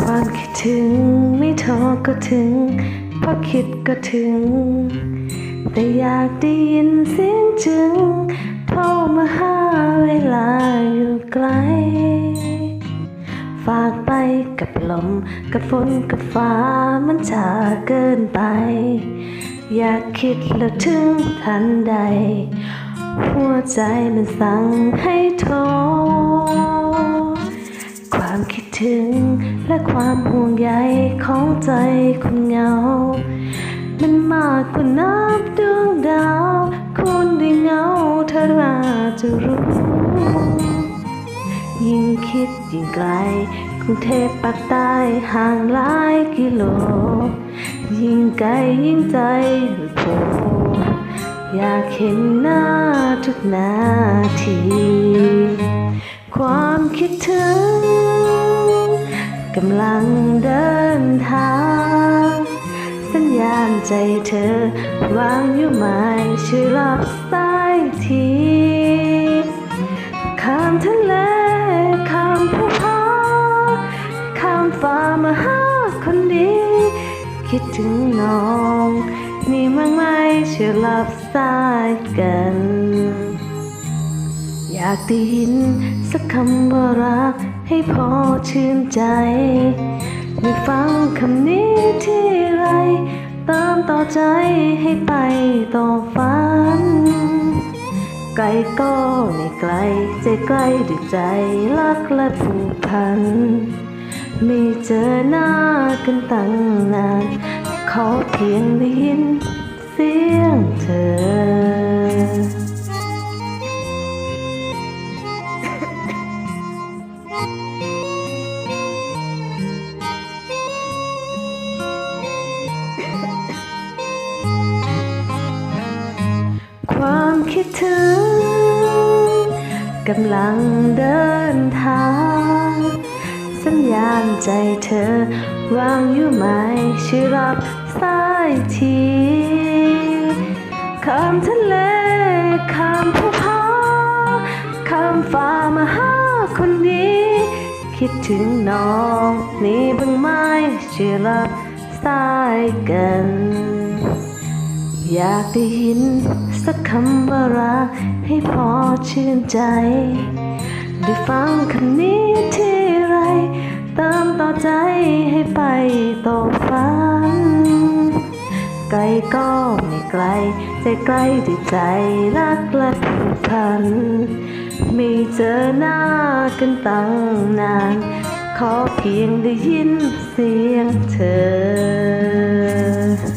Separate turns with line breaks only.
ความคิดถึง ไม่โทรก็ถึงพอคิดก็ถึง แต่อยากได้ยินเสียงจึงโทรมาหาเวลาอยู่ไกล ฝากไปกับลม กับฝนกับฟ้ามันช้าเกินไป อยากคิดแล้วถึงทันใด หัวใจมันสั่งให้โทร ความคิดถึง และความห่วงใยของใจคนเหงา มันมากกว่านับดวงดาวคุณได้เหงาเธอน่าจะรู้ ยิ่งคิดยิ่งไกลกรุงเทพปากใต้ห่างหลายกิโล ยิ่งไกลยิ่งใจโผล่อยากเห็นหน้าทุกนาที กำลังเดินทาง สัญญาณใจเธอวางอยู่ไหมช่วยรับสายทีข้ามทะเลข้ามภูเขา ข้ามฟ้ามาหาคนดี คิดถึงน้อง มีมั้างไหมช่วยรับสายกัน อยากได้ยิน สักคำว่ารักให้พอชื่นใจได้ฟังคำนี้ที่ไรเติมต่อใจให้ไปต่อฝัน ไกลก็ไม่ไกลใจใกล้ด้วยใจรักและผูกพัน ไม่เจอหน้ากันตั้งนาน ขอเพียงได้ยินเสียงเธอ กำลังเดินทาง สัญญาณใจเธอวางอยู่ไหมช่วยรับสายทีข้ามทะเลข้ามภูเขาข้ามฟ้ามาหาคนดีคิดถึงน้องนี่บ้างไหมช่วยรับสายกัน อยากได้ยินสักคำว่ารักให้พอชื่นใจ ได้ฟังคำนี้ที่ไร เติมต่อใจให้ไปต่อฝันไกลก็ไม่ไกลใจใกล้ด้วยใจรักและผูกพัน ไม่เจอหน้ากันตั้งนาน ขอเพียงได้ยินเสียงเธอ